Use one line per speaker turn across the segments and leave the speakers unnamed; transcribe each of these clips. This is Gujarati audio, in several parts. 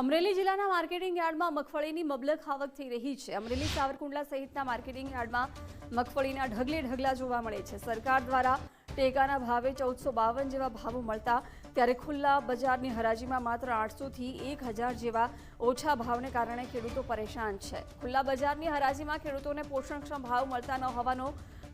અમરેલી જિલ્લાના માર્કેટિંગ યાર્ડમાં મગફળીની મબલખ આવક થઈ રહી છે. અમરેલી સાવરકુંડલા સહિતના માર્કેટિંગ યાર્ડમાં મગફળીના ઢગલે ઢગલા જોવા મળે છે. સરકાર દ્વારા ટેકાના ભાવે ચૌદસો બાવન જેવા ભાવો મળતા ત્યારે ખુલ્લા બજારની હરાજીમાં માત્ર આઠસોથી એક હજાર જેવા ઓછા ભાવને કારણે ખેડૂતો પરેશાન છે. ખુલ્લા બજારની હરાજીમાં ખેડૂતોને પોષણક્ષમ ભાવ મળતા ન હોવાનો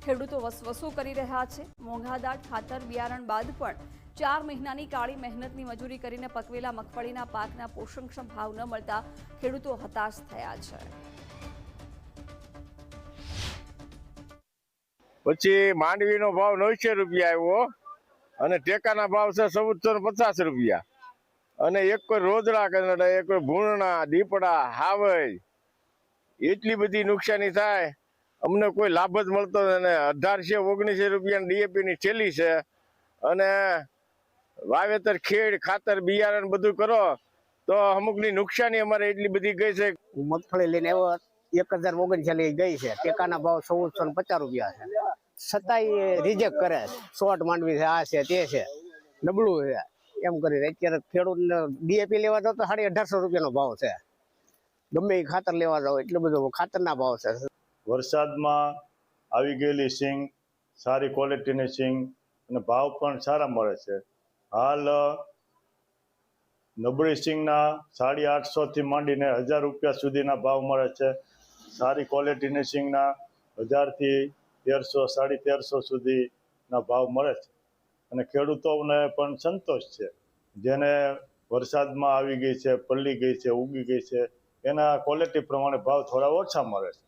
ખેડૂતો વસવસો કરી રહ્યા છે. મોંઘાદાટ ખાતર, બિયારણ બાદ પણ ચાર મહિનાની કાળી મહેનતની મજૂરી કરીને પકવેલા મગફળીના પાકના પોષણક્ષમ ભાવ ન મળતા ખેડૂતો હતાશ થયા છે.
પછી માંડવીનો ભાવ નવસો રૂપિયા આવ્યો અને ટેકાના ભાવ છે ચૌદસો પચાસ રૂપિયા. અને એક કોઈ રોદડા કંદડા એક કોઈ ભૂણના દીપડા હાવઈ એટલી બધી નુકસાની થાય. અમને કોઈ લાભ જ મળતો અને અઢારસો, ઓગણીસો રૂપિયાની ડીએપી ની થેલી છે. અને વાવેતર, ખેડ, ખાતર, બિયારણ બધું કરો તો અમુકની નુકસાની અમારે એટલી બધી ગઈ છે.
મગફળી લઈને આવ્યો, એક હજાર ઓગણચાલીસ ગઈ છે. ટેકાના ભાવ ચૌદસો પચાસ રૂપિયા છે. છતાંય રિજેક્ટ કરે શોર્ટ માંડવી છે, આ છે, તે છે. નબળું છે. એમ કરીને અત્યારે ખેડૂતને ડીએપી લેવા જાવ તો સાડી અઢારસો રૂપિયાનો ભાવ છે. ગમે એ ખાતર લેવા જાવ, એટલો બધો ખાતરના ભાવ છે.
વરસાદમાં આવી ગયેલી સિંગ, સારી ક્વોલિટીની સિંગ, અને ભાવ પણ સારા મળે છે. હાલ, નબળી સિંગના સાડી આઠસોથી માંડીને હજાર રૂપિયા સુધીના ભાવ મળે છે. સારી ક્વોલિટીની સિંગના હજારથી તેરસો, સાડી તેરસો સુધીના ભાવ મળે છે. અને ખેડૂતોને પણ સંતોષ છે. જેને વરસાદમાં આવી ગઈ છે પલળી ગઈ છે, ઉગી ગઈ છે, એના ક્વોલિટી પ્રમાણે ભાવ થોડા ઓછા મળે છે.